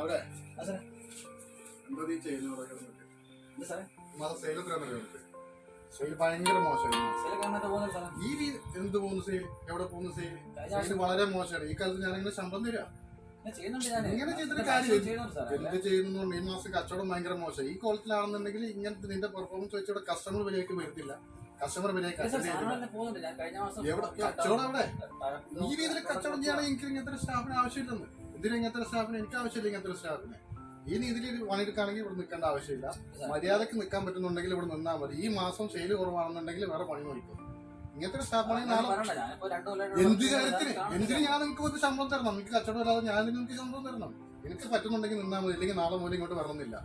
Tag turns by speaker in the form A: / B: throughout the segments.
A: അവിടെ. നീ
B: എന്താ സാറേ?
A: മാസം സെയിൽ ഭയങ്കര
B: സാറേ
A: ഈ. എന്ത് പോകുന്നു സെയിൽ? എവിടെ പോകുന്നു സെയിൽ? സെയിൽ വളരെ മോശമാണ്. ഈ കാലത്ത് ഞാനിങ്ങനെ ശമ്പളം തരാം. ഇങ്ങനെ ചെയ്തിട്ട്
B: സാറേ.
A: എന്ത് ചെയ്യുന്നു ഈ മാസം കച്ചവടം ഭയങ്കര മോശം. ഈ കോളത്തിലാണെന്നുണ്ടെങ്കിൽ ഇങ്ങനത്തെ നിന്റെ പെർഫോമൻസ് വെച്ചിവിടെ കസ്റ്റമർ വിലയ്ക്ക് വരുത്തില്ല. കസ്റ്റമർ വിലയ്ക്ക് കച്ചവടം എവിടെ ഈ രീതിയിൽ കച്ചവടം എനിക്ക് ഇങ്ങനത്തെ സ്റ്റാഫിന് ആവശ്യമില്ലെന്ന്. ഇതിന് ഇങ്ങനത്തെ സ്റ്റാഫിന് എനിക്ക് ആവശ്യമില്ല ഇങ്ങനത്തെ സ്റ്റാഫിന് ഈ രീതിയിൽ പണിയെടുക്കുകയാണെങ്കിൽ ഇവിടെ നിൽക്കേണ്ട ആവശ്യമില്ല. മര്യാദയ്ക്ക് നിൽക്കാൻ പറ്റുന്നുണ്ടെങ്കിൽ ഇവിടെ നിന്നാൽ മതി. ഈ മാസം സെയിൽ കുറവാണെന്നുണ്ടെങ്കിൽ വേറെ പണി നോക്കും ഇങ്ങനത്തെ സ്റ്റാഫാണെങ്കിൽ എന്ത് കാര്യത്തിന്. എന്തിന് ഞാൻ നിങ്ങൾക്ക് ഒരു ശമ്പളം തരണം? എനിക്ക് കച്ചവടം ഇല്ലാതെ ഞാൻ നിങ്ങൾക്ക് ശമ്പളം തരണം. എനിക്ക് പറ്റുന്നുണ്ടെങ്കിൽ നിന്നാൽ മതി. ഇല്ലെങ്കിൽ നാളെ മുതൽ ഇങ്ങോട്ട് വരണമെന്നില്ല.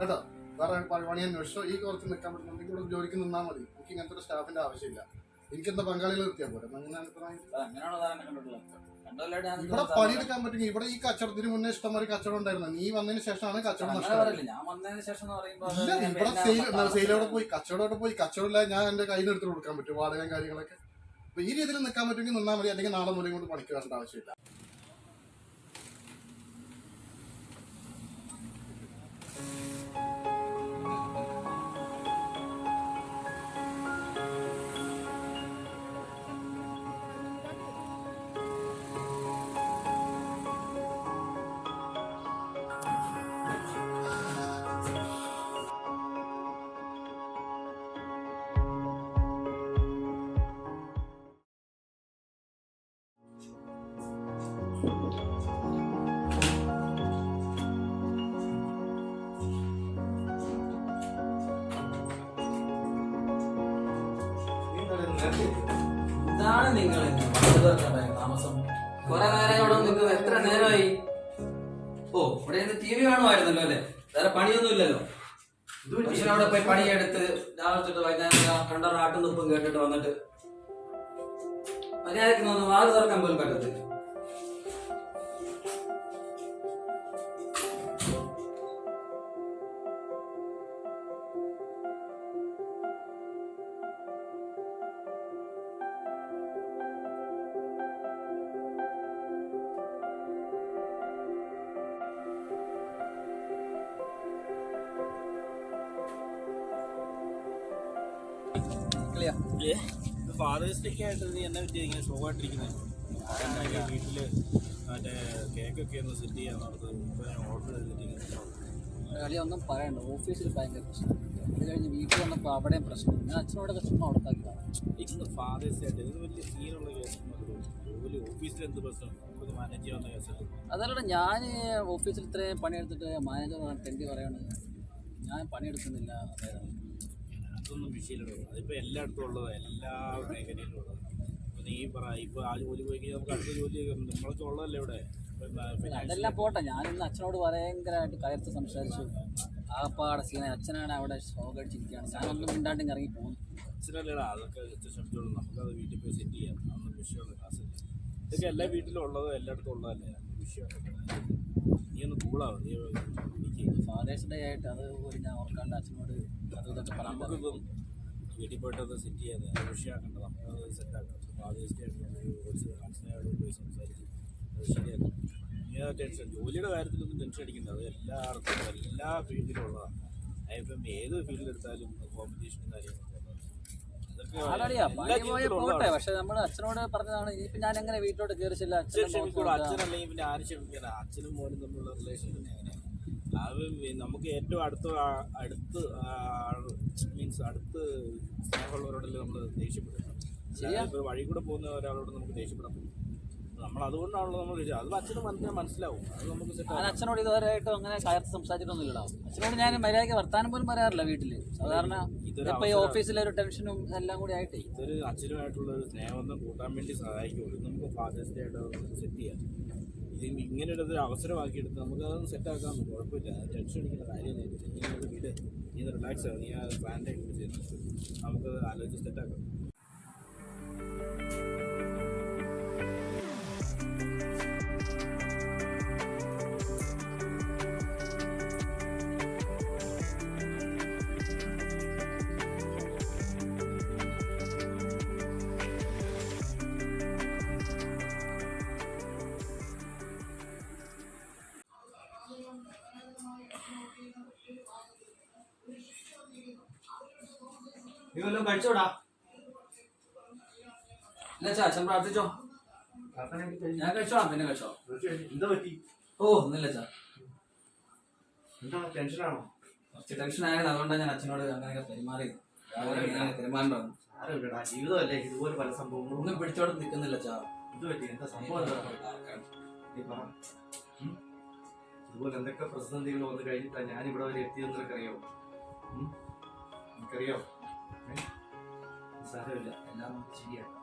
A: കേട്ടോ? വേറെ പണി അന്വേഷിച്ചോ? ഈ കുറച്ച് നിൽക്കാൻ പറ്റുന്നുണ്ടെങ്കിൽ ഇവിടെ ജോലിക്ക് നിന്നാൽ മതി. എനിക്ക് ഇങ്ങനത്തെ ഒരു സ്റ്റാഫിന്റെ ആവശ്യമില്ല. എനിക്ക് എന്താ പങ്കാളികൾ നിർത്തിയാൽ പോരെ
B: രണ്ടു
A: ഇവിടെ പണിയെടുക്കാൻ പറ്റുമെങ്കിൽ ഇവിടെ ഈ കച്ചവടത്തിന് മുന്നേ ഇഷ്ടംമാതിരി കച്ചവടം ഉണ്ടായിരുന്നു. നീ വന്നതിന് ശേഷമാണ് കച്ചവടം ഇല്ല ഇവിടെ
B: സെയിലോടെ
A: സെയിൽ
B: നമ്മൾ
A: പോയി കച്ചവടം പോയി. കച്ചവടം ഇല്ലാതെ ഞാൻ എന്റെ കയ്യിൽ എടുത്ത് കൊടുക്കാൻ പറ്റും വാടകയും കാര്യങ്ങളൊക്കെ. അപ്പൊ ഈ രീതിയിൽ നിൽക്കാൻ പറ്റുമെങ്കിൽ നിന്നാൽ മതി അല്ലെങ്കിൽ നാളെ മുതലേ കൊണ്ട് പണിക്ക് വരേണ്ട ആവശ്യമില്ല.
B: നിങ്ങൾ താമസം. കുറെ നേരം ഇവിടെ നിൽക്കുന്നത് എത്ര നേരമായി? ഓ ഇവിടെ നിന്ന് ടി വി കാണുമായിരുന്നല്ലോ അല്ലേ? വേറെ പണിയൊന്നും ഇല്ലല്ലോ അവിടെ പോയി പണിയെടുത്ത് രാവിലെ തൊട്ട് വൈകുന്നേരം കണ്ട നാട്ടു കേട്ടിട്ട് വന്നിട്ട് മര്യാദയ്ക്ക് ഒന്ന് വാറ് തുറക്കാൻ പോലും പറ്റത്തില്ല.
C: ഫാദേഴ്സ് ഡേ ആയിട്ട് നീ എന്നെ പറ്റി ഇങ്ങനെ സുഖമായിട്ടിരിക്കുന്നത് ഞാൻ വീട്ടിൽ മറ്റേ കേക്കൊക്കെ ഒന്ന് സെറ്റ് ചെയ്യാൻ ഓർഡർ
D: കളി ഒന്നും പറയണ്ട. ഓഫീസിൽ ഭയങ്കര പ്രശ്നം. അത് കഴിഞ്ഞ് വീട്ടിൽ വന്നപ്പോൾ അവിടെയും പ്രശ്നം. ഞാൻ അച്ഛനോട് കൊടുത്താക്കിയതാണ്
C: ഇന്ന് ഫാദേഴ്സ് ആയിട്ട് ഇത് വലിയ സീനുള്ള കേസ് ഓഫീസിൽ എന്ത് പ്രശ്നം? മാനേജ് ചെയ്യാവുന്ന കേസല്ലേ
D: അതല്ല ഞാൻ ഓഫീസിൽ ഇത്രയും പണിയെടുത്തിട്ട് മാനേജർ തെണ്ടി പറയുകയാണ് ഞാൻ പണിയെടുക്കുന്നില്ല. അതായത്
C: അതൊന്നും വിഷയമില്ലല്ലോ അതിപ്പോൾ എല്ലായിടത്തും ഉള്ളത് എല്ലാ മേഖലയിലും ഉള്ളത്. ഇപ്പം നീ പറ ഇപ്പോൾ ആ ജോലി പോയി കഴിഞ്ഞാൽ നമുക്ക് അടുത്ത ജോലി നമ്മളൊക്കെ ഉള്ളതല്ലേ ഇവിടെ?
D: അതെല്ലാം പോട്ടെ. ഞാനിന്ന് അച്ഛനോട് ഭയങ്കരമായിട്ട് കയർത്ത് സംസാരിച്ചു. ആപ്പാടെ സീന അച്ഛനാണ് അവിടെ ഷോക്ക് അടിച്ചിരിക്കുകയാണ് ഞാനൊന്നും മിണ്ടാണ്ടും ഇറങ്ങി പോകുന്നു
C: അച്ഛനല്ലേടാ അതൊക്കെ ശ്രമിച്ചോളൂ. നമുക്കത് വീട്ടിൽ പോയി സെറ്റ് ചെയ്യാം. അതൊന്നും വിഷയമുള്ള ക്ലാസ് ഇതൊക്കെ എല്ലാ വീട്ടിലും ഉള്ളത് എല്ലായിടത്തും ഉള്ളതല്ലേ? വിഷയമൊക്കെ ഒന്ന് കൂളാവും നീ എനിക്ക്
D: ഫാദേഴ്സ് ഡേ ആയിട്ട് അത് പോലും ഞാൻ ഓർക്കാണ്ട് അച്ഛനോട് അത് ഇതൊക്കെ പറയാൻ
C: നമുക്കിപ്പം വീട്ടിൽ പോയിട്ട് അത് സെറ്റ് ചെയ്യാതെ വിഷയമാക്കണ്ട നമുക്കത് സെറ്റാക്കാം ഫാദേഴ്സ് ഡേ കുറച്ച് പോയി സംസാരിച്ച് അത് ശരിയാക്കാം. ടെൻഷൻ ജോലിയുടെ കാര്യത്തിലൊന്നും ടെൻഷൻ അടിക്കണ്ട. അത് എല്ലായിടത്തും എല്ലാ ഫീൽഡിലുള്ളതാണ് അതിപ്പം ഏത് ഫീൽഡിലെടുത്താലും കോമ്പറ്റീഷനും കാര്യങ്ങളൊക്കെ
D: പോയ പോട്ടെ. പക്ഷെ നമ്മൾ അച്ഛനോട് പറഞ്ഞതാണ് ഇനിയിപ്പോ ഞാൻ എങ്ങനെ വീട്ടിലോട്ട് കയറിച്ചില്ല
C: അച്ഛൻ
D: അച്ഛനെ
C: ക്ഷമിക്കൂടാ
D: നോക്കി
C: അച്ഛനല്ലെങ്കിൽ പിന്നെ ആരും ക്ഷമിക്കണം അച്ഛനും മോനും തമ്മിലുള്ള റിലേഷൻ തന്നെ അങ്ങനെയാണ് അത് നമുക്ക് ഏറ്റവും അടുത്ത അടുത്ത് മീൻസ് അടുത്ത് സ്നേഹമുള്ളവരോടല്ലേ നമ്മൾ ദേഷ്യപ്പെടുന്നത്. വഴി കൂടെ പോകുന്ന ഒരാളോട് നമുക്ക് ദേഷ്യപ്പെടാൻ പറ്റും നമ്മൾ അതുകൊണ്ടാണല്ലോ നമ്മൾ അത് അച്ഛന് മനസ്സിലാൻ മനസ്സിലാവും. അത് നമുക്ക് സെറ്റ്
D: അച്ഛനോട് ഇതുവരെയായിട്ടും അങ്ങനെ കയർത്ത് സംസാരിച്ചിട്ടൊന്നുമില്ല അച്ഛനോട് ഞാൻ മര്യാദയ്ക്ക് വർത്താനം പോലും പറയാറില്ല വീട്ടിൽ. സാധാരണ ഇപ്പൊ ഈ ഓഫീസിലെ ഒരു ടെൻഷനും എല്ലാം കൂടി ആയിട്ടേ.
C: ഇതൊരു അച്ഛനുമായിട്ടുള്ള ഒരു സ്നേഹബന്ധം കൂട്ടാൻ വേണ്ടി സഹായിക്കുള്ളൂ. നമുക്ക് ഫാദേഴ്സ് ഡേ ആയിട്ട് സെറ്റ് ചെയ്യാം. ഇത് ഇങ്ങനെ ഒരു അവസരമാക്കിയെടുത്ത് നമുക്ക് അതൊന്ന് സെറ്റാക്കാൻ കുഴപ്പമില്ല. ടെൻഷൻ അടിക്കേണ്ട കാര്യമൊന്നും ഇല്ല ഇങ്ങനെ വീട്. നീ റിലാക്സ് ആവും നീ ആ പ്ലാന്റെ നമുക്ക് ആലോചിച്ച് സെറ്റാക്കാം
B: നീ വല്ലതും കഴിച്ചോടാ
D: അച്ഛാ അച്ഛൻ പ്രാർത്ഥിച്ചോ? ഞാൻ കഴിച്ചോളാം പിന്നെ കഴിച്ചോ
B: എന്താ പറ്റി?
D: ഓ ഒന്നുമില്ല
B: എന്താ ടെൻഷനാണോ?
D: കുറച്ച് ടെൻഷൻ ആയത് അതുകൊണ്ടാണ് ഞാൻ അച്ഛനോട് അങ്ങനെയൊക്കെ പെരുമാറിയത്
B: ജീവിതമല്ലേ? ഇതുപോലെ പല സംഭവങ്ങളും.
D: ഒന്നും പിടിച്ചോടെ നിൽക്കുന്നില്ല ചാ.
B: എന്ത് പറ്റി? സംഭവം? ഇതുപോലെ എന്തൊക്കെ പ്രതിസന്ധികൾ വന്നു കഴിഞ്ഞിട്ടാ ഞാൻ ഇവിടെ വരെ എത്തിയെന്ന് നിനക്കറിയോ? ഉം? സാരമില്ല. എല്ലാം ശരിയാക്കാം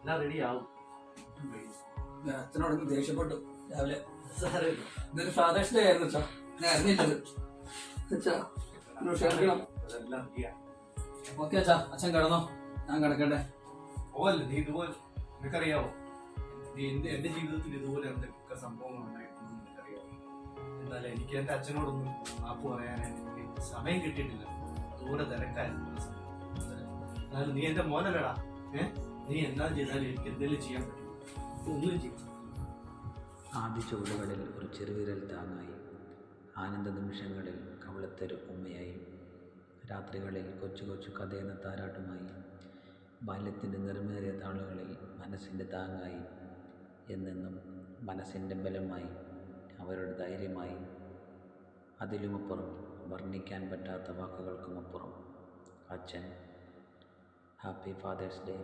B: എല്ലാം റെഡിയാവും
D: ഞാൻ അച്ഛനോട് ഒന്ന് ദേഷ്യപ്പെട്ടു. രാവിലെ.
B: സാരമില്ല.
D: ഇന്നൊരു ഫാദേഴ്സ് ഡേ ആയിരുന്നു അച്ഛാ. ഞാൻ അറിഞ്ഞില്ലത്. അച്ഛാ
B: അതെല്ലാം
D: ഓക്കെ അച്ഛാ. അച്ഛൻ കിടന്നോ? ഞാൻ കിടക്കട്ടെ.
B: പോവല്ല നീ ഇതുപോലെ? നിനക്കറിയാവോ? നീ എന്റെ എന്റെ ജീവിതത്തിൽ ഇതുപോലെ എന്തൊക്കെ സംഭവങ്ങൾ ഉണ്ടായിട്ടുണ്ടെന്ന് നിനക്കറിയാവോ? എന്നാലും എനിക്ക് എന്റെ അച്ഛനോടൊന്നും മാപ്പ് എനിക്ക് സമയം കിട്ടിയിട്ടില്ല. അതുപോലെ തിരക്കായിരുന്നു. എന്നാലും നീ എന്റെ മോനല്ലടാ. ഏഹ് നീ എന്താ ചെയ്താലും എനിക്ക് എന്തെങ്കിലും ചെയ്യാൻ പറ്റും. ഒന്നും ചെയ്യും
E: ആദ്യ ചുവടുകളിൽ ഒരു ചെറുവിരൽ താങ്ങായി. ആനന്ദ നിമിഷങ്ങളിൽ കവളത്തൊരു ഉമ്മയായി. രാത്രികളിൽ കൊച്ചു കൊച്ചു കഥയെന്ന താരാട്ടുമായി. ബാല്യത്തിന്റെ നിർമ്മേറിയ താളുകളിൽ മനസ്സിന്റെ താങ്ങായി എന്നെന്നും മനസ്സിന്റെ ബലമായി അവരുടെ ധൈര്യമായി. അതിലുമപ്പുറം വർണിക്കാൻ പറ്റാത്ത വാക്കുകൾക്കുമപ്പുറം അച്ഛൻ ഹാപ്പി ഫാദേഴ്സ് ഡേ